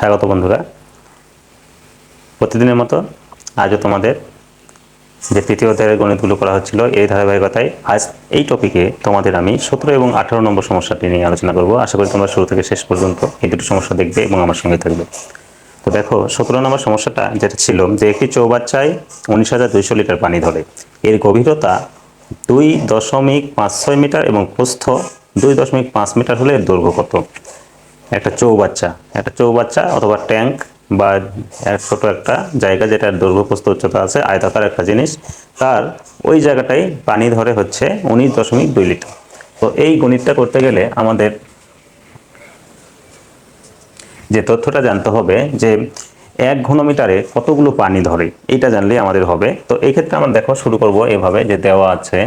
স্বাগত বন্ধুরা। প্রতিদিনের মতো আজও তোমাদের যে তৃতীয় অধ্যায়ের গণিতগুলো করা হচ্ছিল, এই ধারাবাহিকতায় আজ এই টপিকে তোমাদের আমি সতেরো এবং আঠারো নম্বর সমস্যাটি নিয়ে আলোচনা করব। আশা করি তোমরা শুরু থেকে শেষ পর্যন্ত এই দুটো সমস্যা দেখবে এবং আমার সঙ্গে থাকবে। তো দেখো, সতেরো নম্বর সমস্যাটা যেটা ছিল যে একটি চৌবাচ্চায় উনিশ হাজার দুইশো লিটার পানি ধরে। এর গভীরতা দুই দশমিক পাঁচ ছয় মিটার এবং প্রস্থ দুই দশমিক পাঁচ মিটার হলে দৈর্ঘ্য কত? একটা চৌবাচ্চা একটা চৌবাচ্চা অথবা ট্যাঙ্ক বা এক ছোট একটা জায়গা যেটার দৈর্ঘ্য প্রস্থ উচ্চতা আছে, আয়তাকার একটা জিনিস, তার ওই জায়গাটাই পানি ধরে হচ্ছে উনিশ দশমিক দুই লিটার। তো এই গণিতটা করতে গেলে আমাদের যে তথ্যটা জানতে হবে যে এক ঘনমিটারে কতগুলো পানি ধরে, এটা জানলেই আমাদের হবে। তো এই ক্ষেত্রে আমরা দেখো শুরু করব এভাবে যে দেওয়া আছে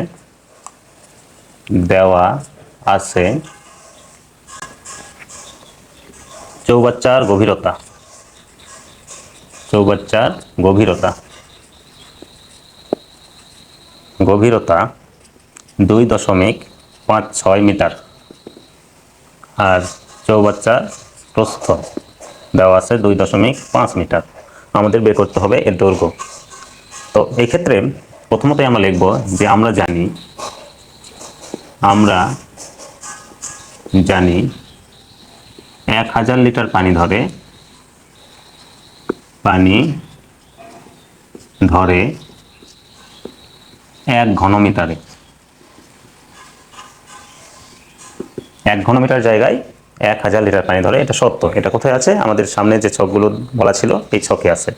দেওয়া আছে চৌবাচ্চার গভীরতা। চৌবাচ্চার গভীরতা। গভীরতা দুই দশমিক পাঁচ ছয় মিটার। আর চৌবাচ্চার প্রস্থ দেওয়া আছে দুই দশমিক পাঁচ মিটার। আমাদের বের করতে হবে এর দৈর্ঘ্য। তো এই ক্ষেত্রে প্রথমতই আমরা লিখব যে আমরা জানি আমরা জানি এক হাজার লিটার পানি ধরে পানি ধরে এক ঘনমিটারে। এক ঘনমিটার জায়গায় এক হাজার লিটার পানি ধরে, এটা সত্য। এটা কোথায় আছে? আমাদের সামনে যে ছকগুলো বলা ছিল, এই ছকে আছে।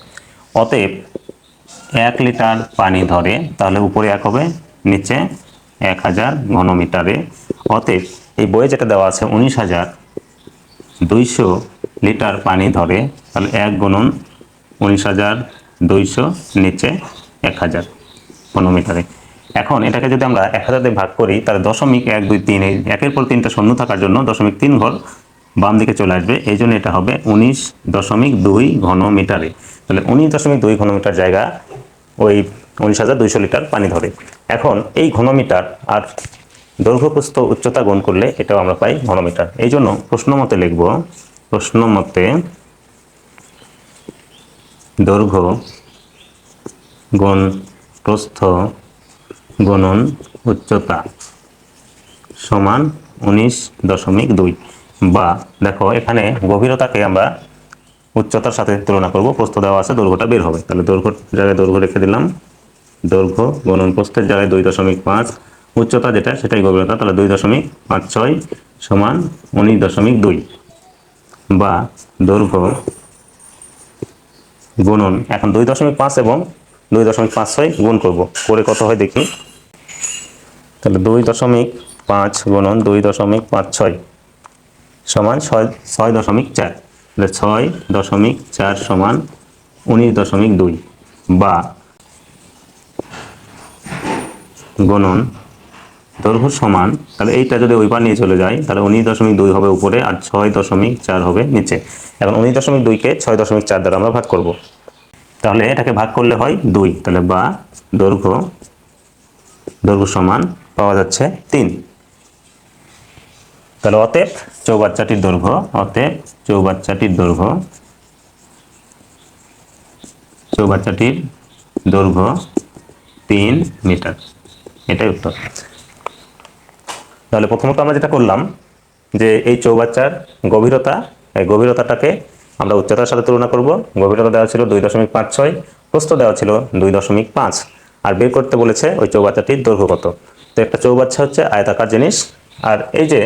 অতএব এক লিটার পানি ধরে, তাহলে উপরে এক হবে, নিচে এক হাজার ঘনমিটারে। অতএব এই বইয়ে যেটা দেওয়া আছে, উনিশ হাজার দুইশো লিটার পানি ধরে, তাহলে এক গুণন উনিশ হাজার দুইশো নিচে এক হাজার ঘনমিটারে এখন এটাকে যদি আমরা এক হাজার দিয়ে ভাগ করি, তাহলে দশমিক এক দুই তিন একের পর তিনটা শূন্য থাকার জন্য দশমিক তিন ঘর বাম দিকে চলে আসবে। এই জন্য এটা হবে উনিশ দশমিক দুই ঘনমিটারে তাহলে উনিশ দশমিক দুই ঘনমিটার জায়গা ওই উনিশ হাজার দুইশো লিটার পানি ধরে। এখন এই ঘনমিটার আর দৈর্ঘ্যপ্রস্থ উচ্চতা গুণ করলে এটাও আমরা পাই ঘনমিটার। এই জন্য প্রশ্ন মতে লিখব, প্রশ্ন মতে দৈর্ঘ্য গুণ প্রস্থ গুণন উচ্চতা সমান উনিশ দশমিক দুই। বা দেখো, এখানে গভীরতাকে আমরা উচ্চতার সাথে তুলনা করব, প্রস্থ দেওয়া আছে, দৈর্ঘ্যটা বের হবে। তাহলে দৈর্ঘ্য জায়গায় দৈর্ঘ্য রেখে দিলাম। দৈর্ঘ্য গণন প্রস্থের জায়গায় দুই দশমিক পাঁচ উচ্চতা যেটা, সেটাই গভীরতা, তাহলে দুই দশমিক পাঁচ ছয় সমান উনিশ দশমিক দুই। বা দৈর্ঘ্য গুণন, এখন দুই দশমিক পাঁচ এবং দুই দশমিক পাঁচ ছয় গুণ করব। করে কত হয় দেখি। তাহলে দুই দশমিক পাঁচ গুণন দুই দশমিক পাঁচ ছয় সমান ছয় ছয় দশমিক চার। তাহলে ছয় দশমিক চার সমান উনিশ দশমিক দুই। বা গুণন দৈর্ঘ্য সমান, তাহলে এইটা যদি ওই পার নিয়ে চলে যায়, তাহলে উনিশ দশমিক দুই হবে উপরে আর ছয় দশমিক চার হবে নিচে। এখন উনিশ দশমিক দুইকে ছয় দশমিক চার দ্বারা আমরা ভাগ করব। তাহলে এটাকে ভাগ করলে হয় দুই। তাহলে বা দৈর্ঘ্য দৈর্ঘ্য সমান পাওয়া যাচ্ছে তিন। তাহলে অতএব চৌবাচ্চাটির দৈর্ঘ্য, অতএব চৌবাচ্চাটির দৈর্ঘ্য চৌবাচ্চাটির দৈর্ঘ্য তিন মিটার। এটাই উত্তর। তাহলে প্রথমত আমরা যেটা করলাম, যে এই চৌবাচ্চার গভীরতা, এই গভীরতাটাকে আমরা উচ্চতার সাথে তুলনা করব। গভীরতা দেওয়া ছিল দুই দশমিক পাঁচ ছয়, প্রস্থ দেওয়া ছিল দুই দশমিক পাঁচ। আর বের করতে বলেছে ওই চৌবাচ্চাটির দৈর্ঘ্য কত। তো একটা চৌবাচ্চা হচ্ছে আয়তাকার জিনিস। আর এই যে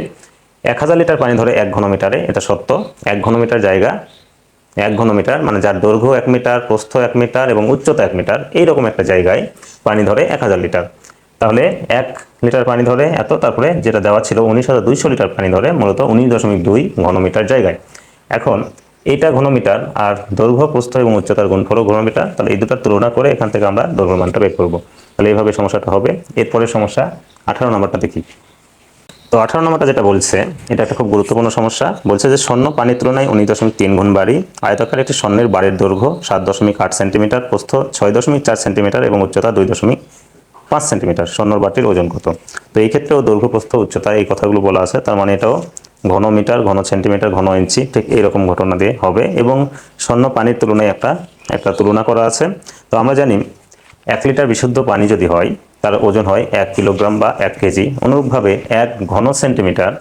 এক হাজার লিটার পানি ধরে এক ঘনমিটারে, এটা সত্য, এক ঘনমিটার জায়গা, এক ঘনমিটার মানে যার দৈর্ঘ্য এক মিটার, প্রস্থ এক মিটার এবং উচ্চতা এক মিটার, এইরকম একটা জায়গায় পানি ধরে এক হাজার লিটার। তাহলে এক লিটার পানি ধরে এত, তারপরে যেটা দেওয়া ছিল উনিশ হাজার দুইশো লিটার পানি ধরে মূলত উনিশ দশমিক দুই ঘনমিটার জায়গায়। এখন এইটা ঘনমিটার আর দৈর্ঘ্য, প্রস্থ এবং উচ্চতার গুণফলক ঘনমিটার, তাহলে এই দুটার তুলনা করে এখান থেকে আমরা দৈর্ঘ্য মানটা বের করব। তাহলে এইভাবে সমস্যাটা হবে। এরপরের সমস্যা আঠারো নম্বরটা দেখি। তো আঠারো নম্বরটা যেটা বলছে, এটা একটা খুব গুরুত্বপূর্ণ সমস্যা। বলছে যে স্বর্ণ পানির তুলনায় উনিশ দশমিক তিন গুণ বাড়ি। আয়তাকার একটি স্বর্ণের বাড়ির দৈর্ঘ্য সাত দশমিক আট সেন্টিমিটার, প্রস্থ ছয় দশমিক চার সেন্টিমিটার এবং উচ্চতা দুই দশমিক পাঁচ সেন্টিমিটার স্বর্ণর বাটির ওজন কত? তো এই ক্ষেত্রেও দৈর্ঘ্য প্রস্থ উচ্চতা, এই কথাগুলো বলা আছে, তার মানে এটাও ঘন মিটার, ঘন সেন্টিমিটার, ঘন ইঞ্চি, ঠিক এইরকম ঘটনা দিয়ে হবে। এবং স্বর্ণ পানির তুলনায় একটা একটা তুলনা করা আছে। তো আমরা জানি এক লিটার বিশুদ্ধ পানি যদি হয়, তার ওজন হয় এক কিলোগ্রাম বা এক কেজি। অনুরূপভাবে এক ঘন সেন্টিমিটার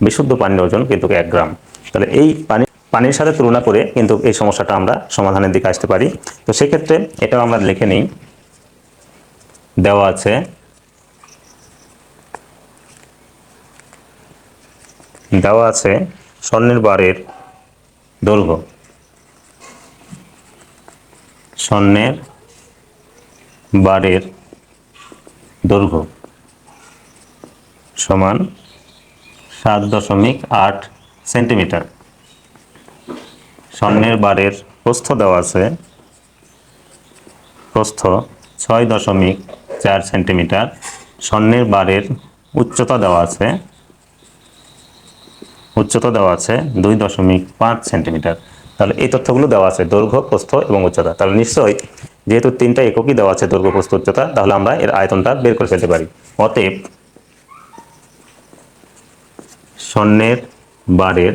বিশুদ্ধ পানির ওজন কিন্তু এক গ্রাম। তাহলে এই পানি, পানির সাথে তুলনা করে কিন্তু এই সমস্যাটা আমরা সমাধানের দিকে আসতে পারি। তো সেক্ষেত্রে এটাও আমরা লিখে নিই। দেওয়া আছে। দেওয়া আছে স্বর্ণের বারের দৈর্ঘ্য। স্বর্ণের বারের দৈর্ঘ্য সমান সাত দশমিক আট সেন্টিমিটার। স্বর্ণের বারের প্রস্থ দেওয়া আছে। প্রস্থ ছয় দশমিক চার সেন্টিমিটার। স্বর্ণের বারের উচ্চতা দেওয়া আছে। উচ্চতা দেওয়া আছে দুই দশমিক পাঁচ সেন্টিমিটার। তাহলে এই তথ্যগুলো দেওয়া আছে দৈর্ঘ্য, প্রস্থ এবং উচ্চতা। তাহলে নিশ্চয়ই যেহেতু তিনটা এককই দেওয়া আছে দৈর্ঘ্য, প্রস্থ, উচ্চতা, তাহলে আমরা এর আয়তনটা বের করে ফেলতে পারি। অতএব স্বর্ণের বারের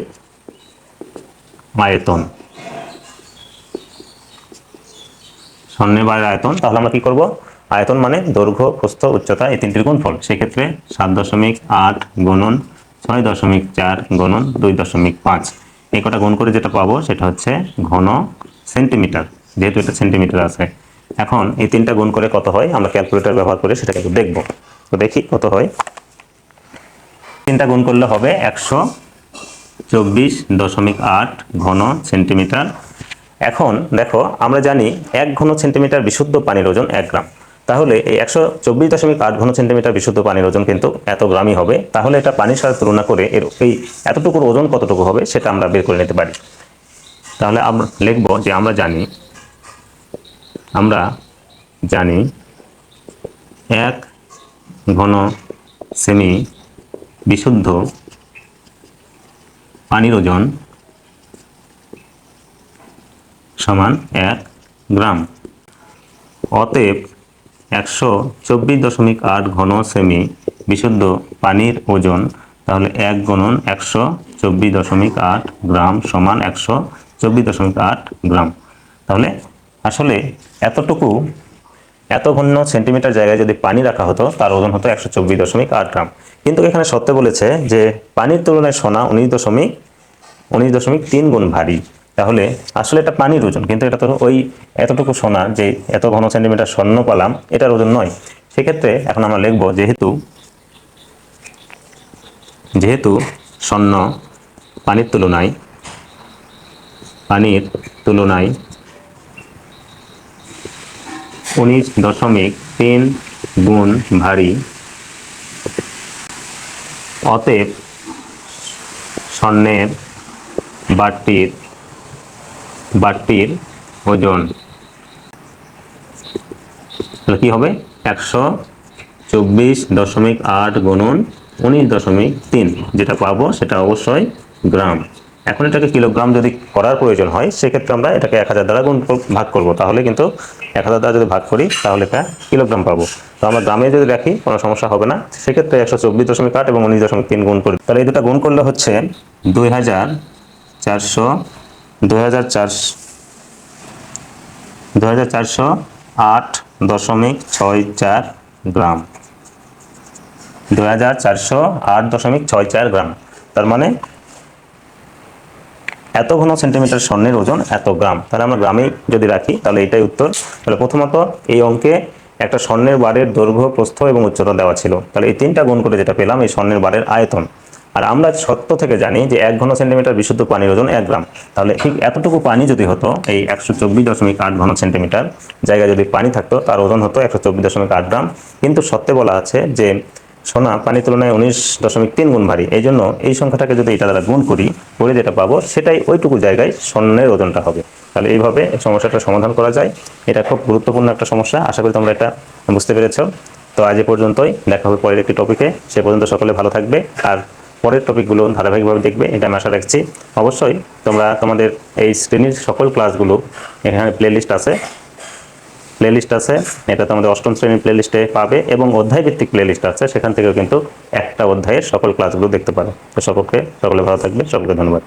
আয়তন। স্বর্ণের বারের আয়তন, তাহলে আমরা কি করব? আয়তন মানে দৈর্ঘ্য, প্রস্থ, উচ্চতা এই তিনটির গুণফল। সেক্ষেত্রে সাত দশমিক আট গুণন ছয় দশমিক চার গুণন দুই দশমিক পাঁচ। এই কটা গুণ করে যেটা পাবো সেটা হচ্ছে ঘন সেন্টিমিটার, যেহেতু এটা সেন্টিমিটার আছে। এখন এই তিনটা গুণ করে কত হয়? আমরা ক্যালকুলেটর ব্যবহার করে সেটাকে একটু দেখব। তো দেখি কত হয়। তিনটা গুণ করলে হবে একশো চব্বিশ দশমিক আট ঘন সেন্টিমিটার। এখন দেখো, আমরা জানি এক ঘন সেন্টিমিটার বিশুদ্ধ পানির ওজন এক গ্রাম। তাহলে এই একশো চব্বিশ দশমিক আট ঘন সেন্টিমিটার বিশুদ্ধ পানির ওজন কিন্তু এত গ্রামই হবে। তাহলে এটা পানির সাথে তুলনা করে এর এই এতটুকুর ওজন কতটুকু হবে সেটা আমরা বের করে নিতে পারি। তাহলে আমরা লিখব যে আমরা জানি আমরা জানি এক ঘন সেমি বিশুদ্ধ পানির ওজন সমান এক গ্রাম। অতএব একশো চব্বিশ দশমিক আট ঘন সেমি বিশুদ্ধ পানির ওজন, তাহলে এক গণন একশো চব্বিশ দশমিক আট গ্রাম সমান একশো চব্বিশ দশমিক আট গ্রাম। তাহলে আসলে এতটুকু, এত ঘন সেন্টিমিটার জায়গায় যদি পানি রাখা হতো, তার ওজন হতো একশো চব্বিশ দশমিক আট গ্রাম। কিন্তু এখানে সত্য বলেছে যে পানির তুলনায় সোনা উনিশ দশমিক উনিশ দশমিক তিন গুণ ভারী। তাহলে আসলে এটা পানির ওজন, কিন্তু এটা তো ওই এতটুকু সোনা যে এত ঘন সেন্টিমিটার স্বর্ণ পালাম এটার ওজন নয়। সেক্ষেত্রে এখন আমরা লিখব যেহেতু যেহেতু স্বর্ণ পানির তুলনায় পানির তুলনায় উনিশ দশমিক তিন গুণ ভারী, অতএব স্বর্ণের বাটটির বাটটির ওজন। তাহলে কি হবে? একশো চব্বিশ দশমিক আট গুণন উনিশ দশমিক তিন, যেটা পাবো সেটা অবশ্যই গ্রাম। এখন এটাকে কিলোগ্রাম যদি করার প্রয়োজন হয়, সেক্ষেত্রে আমরা এটাকে এক হাজার দ্বারা গুণ ভাগ করব। তাহলে কিন্তু এক হাজার দ্বারা যদি ভাগ করি, তাহলে এটা কিলোগ্রাম পাবো। তো আমরা গ্রামে যদি রাখি, কোনো সমস্যা হবে না। সেক্ষেত্রে একশো চব্বিশ দশমিক আট এবং উনিশ দশমিক তিন গুণ করি। তাহলে এই দুটা গুণ করলে হচ্ছে দুই হাজার চারশো দু হাজার চারশো আট দশমিক ছয় চার গ্রাম। দু হাজার চারশো আট দশমিক ছয় চার গ্রাম। তার মানে এত ঘন সেন্টিমিটার স্বর্ণের ওজন, এত গ্রাম। তাহলে আমরা গ্রামেই যদি রাখি, তাহলে এটাই উত্তর। তাহলে প্রথমত এই অঙ্কে একটা স্বর্ণের বারের দৈর্ঘ্য, প্রস্থ এবং উচ্চতা দেওয়া ছিল। তাহলে এই তিনটা গুণ করে যেটা পেলাম, এই স্বর্ণের বারের আয়তন। আর আমরা সত্য থেকে জানি যে এক ঘন সেন্টিমিটার বিশুদ্ধ পানির ওজন এক গ্রাম। তাহলে ঠিক এতটুকু পানি যদি হতো, এই একশো চব্বিশ দশমিক আট ঘন সেন্টিমিটার জায়গায় যদি পানি থাকতো, তার ওজন হতো একশো চব্বিশ দশমিক আট গ্রাম। কিন্তু সত্যে বলা আছে যে, সোনা, পানির তুলনায় উনিশ দশমিক তিন গুণ ভারী। এই জন্য এই সংখ্যাটাকে যদি এটা দ্বারা গুণ করি, করে যেটা পাবো, সেটাই ওইটুকু জায়গায় স্বর্ণের ওজনটা হবে। তাহলে এইভাবে এই সমস্যাটা সমাধান করা যায়। এটা খুব গুরুত্বপূর্ণ একটা সমস্যা। আশা করি তোমরা এটা বুঝতে পেরেছ। তো আজ এ পর্যন্তই। দেখা হবে পরের একটি টপিকে সে পর্যন্ত সকলে ভালো থাকবে। আর পরের টপিকগুলো ধারাবাহিকভাবে দেখবে, এটা আমি আশা রাখছি। অবশ্যই তোমরা তোমাদের এই শ্রেণির সকল ক্লাসগুলো এখানে প্লেলিস্ট আছে। প্লেলিস্ট আছে, এটা তোমাদের অষ্টম শ্রেণির প্লেলিস্টে পাবে এবং অধ্যায়ভিত্তিক প্লেলিস্ট আছে, সেখান থেকেও কিন্তু একটা অধ্যায়ের সকল ক্লাসগুলো দেখতে পারো। তো সকলকে, সকলে ভালো থাকবে, সকলকে ধন্যবাদ।